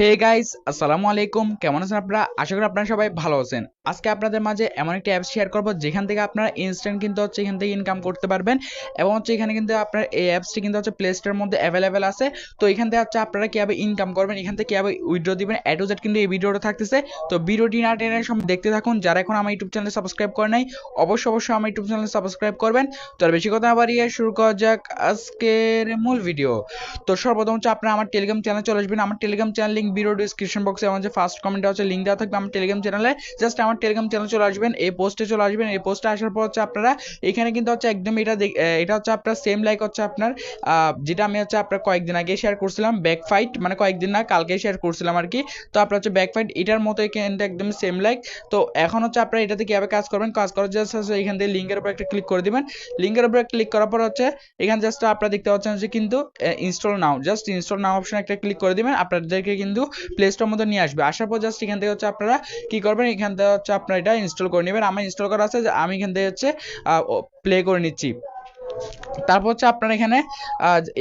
Hey guys আসসালামু আলাইকুম। কেমন আছেন আপনারা? আশা করি আপনারা সবাই ভালো আছেন। আজকে আপনাদের মাঝে এমন একটা অ্যাপ শেয়ার করব, যেখান থেকে আপনারা ইনস্ট্যান্ট কিন্তু হচ্ছে এখান থেকে ইনকাম করতে পারবেন এবং হচ্ছে এখানে কিন্তু আপনার এই অ্যাপসটি কিন্তু হচ্ছে প্লে স্টোরের মধ্যে অ্যাভেলেবেল আছে। তো এখান থেকে হচ্ছে আপনারা কীভাবে ইনকাম করবেন, এখান থেকে কীভাবে উইথড্র দিবেন টু জেড কিন্তু এই ভিডিওটা থাকতেছে। তো ভিডিওটি না টেনে সময় দেখতে থাকুন। যারা এখন আমার ইউটিউব চ্যানেল সাবস্ক্রাইব করে নাই, অবশ্যই অবশ্যই আমার ইউটিউব চ্যানেল সাবস্ক্রাইব করবেন। তো আর বেশি কথা না বাড়িয়ে শুরু করা যাক আজকের মূল ভিডিও তো সর্বপ্রথম হচ্ছে আপনারা আমার টেলিগ্রাম চ্যানেল চলে আসবেন। আমার Telegram channel link video description বক্সে আমার যে ফার্স্ট কমেন্টে হচ্ছে লিঙ্ক দেওয়া থাকবে আমার টেলিগ্রাম চ্যানেলে জাস্ট আমার টেলিগ্রাম চ্যানেল চলে আসবেন, এই পোস্টে চলে আসবেন। এই পোস্টে আসার পর হচ্ছে আপনারা, এখানে কিন্তু হচ্ছে একদম এটা এটা হচ্ছে আপনার সেম লাইক হচ্ছে আপনার যেটা আমি হচ্ছে আপনার কয়েকদিন আগে শেয়ার করছিলাম ব্যাক ফাইট মানে কয়েকদিন না, কালকে শেয়ার করছিলাম আর কি। তো আপনার হচ্ছে ব্যাক ফাইট এটার মতো কিন্তু একদম সেম লাইক তো এখন হচ্ছে আপনারা এটাতে কীভাবে কাজ করবেন, কাজ করার জাস্ট হচ্ছে এখান থেকে লিঙ্কের উপর একটা ক্লিক করে দিবেন। লিঙ্কের উপরে ক্লিক করার পর হচ্ছে, এখানে জাস্ট আপনারা দেখতে পাচ্ছেন যে কিন্তু install now just install now option একটা ক্লিক করে দিবেন। আপনাদেরকে কিন্তু প্লে স্টোর মধ্যে নিয়ে আসবে। আসার পর জাস্ট এখান থেকে হচ্ছে আপনারা কি করবেন? এখান থেকে হচ্ছে আপনারা এটা ইনস্টল করে নেবেন। আমার ইনস্টল করা আছে আমি এখান থেকে হচ্ছে প্লে করে নিচ্ছি। তারপর হচ্ছে আপনার এখানে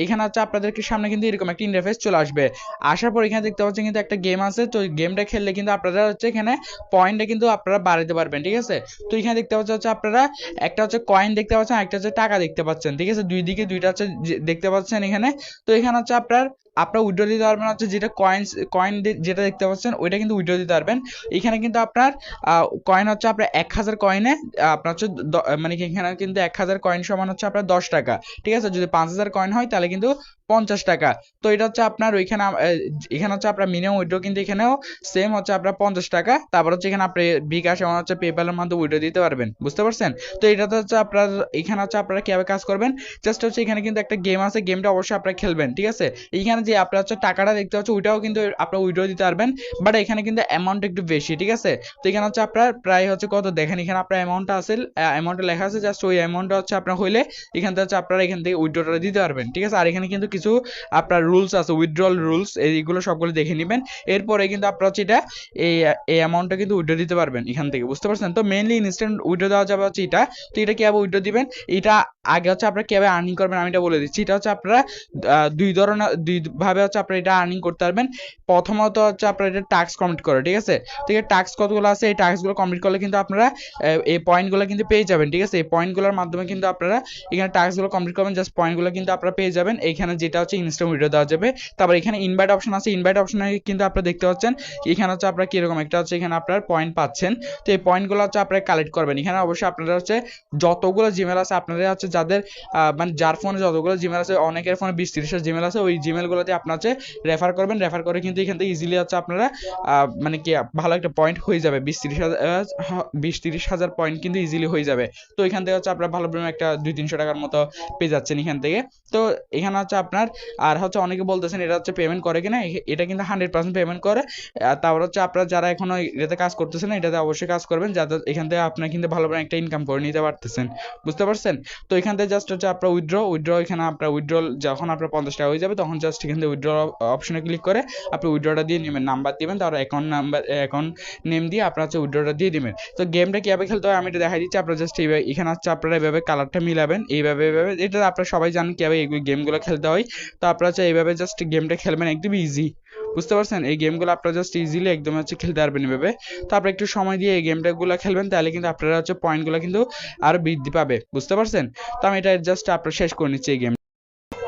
এখানে হচ্ছে আপনাদেরকে সামনে কিন্তু এরকম একটা ইন্টারফেস চলে আসবে। আসার পর এখানে দেখতে পাচ্ছেন কিন্তু একটা গেম আছে, তো গেমটা খেললে কিন্তু আপনারা হচ্ছে এখানে পয়েন্টটা কিন্তু আপনারা বাড়াতে পারবেন, ঠিক আছে? তো এখানে দেখতে পাচ্ছেন হচ্ছে আপনারা একটা হচ্ছে কয়েন দেখতে পাচ্ছেন, একটা হচ্ছে টাকা দেখতে পাচ্ছেন, ঠিক আছে? দুই দিকে দুইটা হচ্ছে দেখতে পাচ্ছেন এখানে। তো এখানে হচ্ছে আপনার আপনার উইড্রো দিতে পারবেন হচ্ছে যেটা কয়েন্স কয়েন যেটা দেখতে পাচ্ছেন, ওইটা কিন্তু উইড্রো দিতে পারবেন। এখানে কিন্তু আপনার কয়েন হচ্ছে আপনার এক হাজার কয়েনে আপনার হচ্ছে মানে এখানে কিন্তু এক হাজার কয়েন সমান হচ্ছে আপনার দশ টাকা। ঠিক আছে? যদি পাঁচ হাজার কয়েন হয়, তাহলে কিন্তু পঞ্চাশ টাকা। তো এটা হচ্ছে আপনার ওইখানে এখানে হচ্ছে আপনার মিনিমাম উইড্রো কিন্তু এখানেও সেম হচ্ছে আপনার পঞ্চাশ টাকা। তারপর হচ্ছে এখানে আপনি বিকাশ এবং হচ্ছে পেপ্যালের মাধ্যমে উইড্রো দিতে পারবেন। বুঝতে পারছেন? তো এটাতে হচ্ছে আপনার, এখানে হচ্ছে আপনারা কীভাবে কাজ করবেন? জাস্ট হচ্ছে এখানে কিন্তু একটা গেম আছে গেমটা অবশ্যই আপনারা খেলবেন, ঠিক আছে? এইখানে যে আপনার হচ্ছে টাকাটা দেখতে পাচ্ছেন, ওইটাও কিন্তু আপনার উইড্রো দিতে পারবেন। বাট এখানে কিন্তু অ্যামাউন্ট একটু বেশি, ঠিক আছে? তো এখানে হচ্ছে আপনার প্রায় হচ্ছে কত? দেখেন এখানে আপনার অ্যামাউন্টটা আছে অ্যামাউন্টটা লেখা আছে জাস্ট ওই অ্যামাউন্টটা হচ্ছে আপনার হইলে এখান থেকে হচ্ছে আপনারা এখান থেকে উইথড্রটা দিতে পারবেন, ঠিক আছে? আর এখানে কিন্তু কিছু আপনার রুলস আছে উইথড্রল রুলস এইগুলো সবগুলো দেখে নেবেন। এরপরে কিন্তু আপনারা হচ্ছে এটা, এই এই অ্যামাউন্টটা কিন্তু উইথড্র দিতে পারবেন এখান থেকে, বুঝতে পারছেন? তো মেইনলি ইনস্ট্যান্ট উইথড্র দেওয়া যাবে হচ্ছে এটা। তো এটা কীভাবে উইথড্র দিবেন। এটা আগে হচ্ছে আপনারা কীভাবে আর্নিং করবেন আমি এটা বলে দিচ্ছি। এটা হচ্ছে আপনারা দুই ধরনের, দুই ভাবে হচ্ছে আপনারা এটা আর্নিং করতে পারবেন। প্রথমত হচ্ছে আপনারা এটা টাস্ক কমপ্লিট করে, ঠিক আছে? ঠিক আছে টাস্ক কতগুলো আছে? এই টাস্কগুলো কমপ্লিট করলে কিন্তু আপনারা এই পয়েন্টগুলো কিন্তু পেয়ে যাবেন, ঠিক আছে? এই পয়েন্টগুলোর মাধ্যমে কিন্তু আপনারা এখানে টাস্কগুলো কমপ্লিট করবেন জাস্ট পয়েন্টগুলো কিন্তু আপনারা পেয়ে যাবেন। এইখানে যেটা হচ্ছে ইনস্টা ভিডিও দেওয়া যাবে। তারপর এখানে ইনভাইট অপশন আছে। ইনভাইট অপশনে কিন্তু আপনারা দেখতে পাচ্ছেন এখানে হচ্ছে আপনারা কীরকম? একটা হচ্ছে এখানে আপনার পয়েন্ট পাচ্ছেন। তো এই পয়েন্টগুলো হচ্ছে আপনারা কালেক্ট করবেন। এখানে অবশ্যই আপনারা হচ্ছে যতগুলো জিমেল আছে, আপনাদের হচ্ছে যাদের মানে যার ফোনে যতগুলো জিমেল আছে, অনেকের ফোনে বিশ তিরিশের জিমেল আছে, ওই জিমেলগুলোতে আপনার হচ্ছে রেফার করবেন। রেফার করে কিন্তু এখান থেকে ইজিলি হচ্ছে আপনারা মানে কি, ভালো একটা পয়েন্ট হয়ে যাবে। বিশ তিরিশ হাজার বিশ তিরিশ হাজার পয়েন্ট কিন্তু ইজিলি হয়ে যাবে। তো এখান থেকে হচ্ছে আপনার ভালো পরিমাণে একটা দুই তিনশো টাকার মতো পেয়ে যাচ্ছেন এখান থেকে। তো এখানে হচ্ছে আপনার, আর হচ্ছে অনেকে বলতেছেন এটা হচ্ছে পেমেন্ট করে কিনা এটা কিন্তু হান্ড্রেড পার্সেন্ট পেমেন্ট করে। তারপর হচ্ছে আপনারা যারা এখনও এটাতে কাজ করতেছেন এটাতে অবশ্যই কাজ করবেন, যাতে এখান থেকে আপনার কিন্তু ভালো একটা ইনকাম করে নিতে পারতেছেন। বুঝতে পারছেন? তো এখান থেকে জাস্ট হচ্ছে আপনার উইথড্র উইথড্র এখানে আপনার উইথড্র যখন আপনার পঞ্চাশ টাকা হয়ে যাবে, তখন জাস্ট এখান থেকে উইথড্র অপশনে ক্লিক করে আপনি উইথড্রটা দিয়ে নেবেন। নাম্বার দিবেন, তারপর অ্যাকাউন্ট নাম্বার অ্যাকাউন্ট নেম দিয়ে আপনার হচ্ছে উইথড্রটা দিয়ে দিবেন। তো গেমটা কীভাবে খেলতে হয় আমি এটা দেখা দিচ্ছি, আপনার জাস্ট এইভাবে, এখানে হচ্ছে আপনারা এইভাবে কালারটা মিলাবেন, এইভাবে এইভাবে, এটা আপনারা সবাই জানেন কীভাবে এই গেমগুলো খেলতে হয়। তো আপনারা হচ্ছে এইভাবে জাস্ট গেমটা খেলবেন, একদম ইজি বুঝতে পারছেন? এই গেমগুলো আপনারা জাস্ট ইজিলি একদম হচ্ছে খেলতে পারবেন এভাবে। তো আপনারা একটু সময় দিয়ে এই গেমটাগুলো খেলবেন, তাহলে কিন্তু আপনারা হচ্ছে পয়েন্টগুলো কিন্তু আরও বৃদ্ধি পাবে। বুঝতে পারছেন? তো আমি এটা জাস্ট আপনার শেষ করে নিচ্ছি এই গেম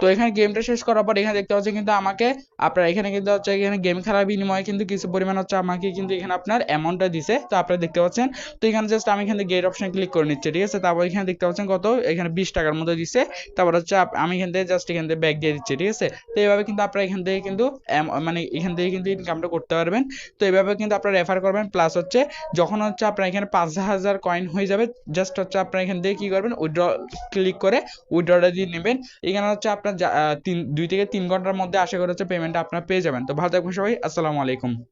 তো এখানে গেমটা শেষ করার পর এখানে দেখতে পাচ্ছেন কিন্তু আমাকে, আপনার এখানে কিন্তু হচ্ছে এখানে গেম খেলার বিনিময়ে কিন্তু কিছু পরিমাণ হচ্ছে আমাকে কিন্তু এখানে আপনার অ্যামাউন্টটা দিছে। তো আপনারা দেখতে পাচ্ছেন, তো এখানে জাস্ট আমি এখানে গেট অপশন ক্লিক করে নিচ্ছি, ঠিক আছে? তারপর এখানে দেখতে পাচ্ছেন কত? এখানে বিশ টাকার মতো দিছে। তারপর হচ্ছে আমি এখান থেকে জাস্ট এখান থেকে ব্যাক দিয়ে দিচ্ছি, ঠিক আছে? তো এইভাবে কিন্তু আপনারা এখান থেকে কিন্তু মানে এখান থেকে কিন্তু ইনকামটা করতে পারবেন। তো এইভাবে কিন্তু আপনারা রেফার করবেন প্লাস হচ্ছে যখন হচ্ছে আপনার এখানে পাঁচ হাজার কয়েন হয়ে যাবে জাস্ট হচ্ছে আপনারা এখান থেকে কি করবেন? উইথড্র ক্লিক করে উইথড্রটা দিয়ে নেবেন। এখানে হচ্ছে আপনার আহ, তিন দুই থেকে তিন ঘণ্টার মধ্যে আশা করা হচ্ছে পেমেন্টটা আপনার পেয়ে যাবেন। তো ভালো থাকবেন সবাই আসসালামু আলাইকুম।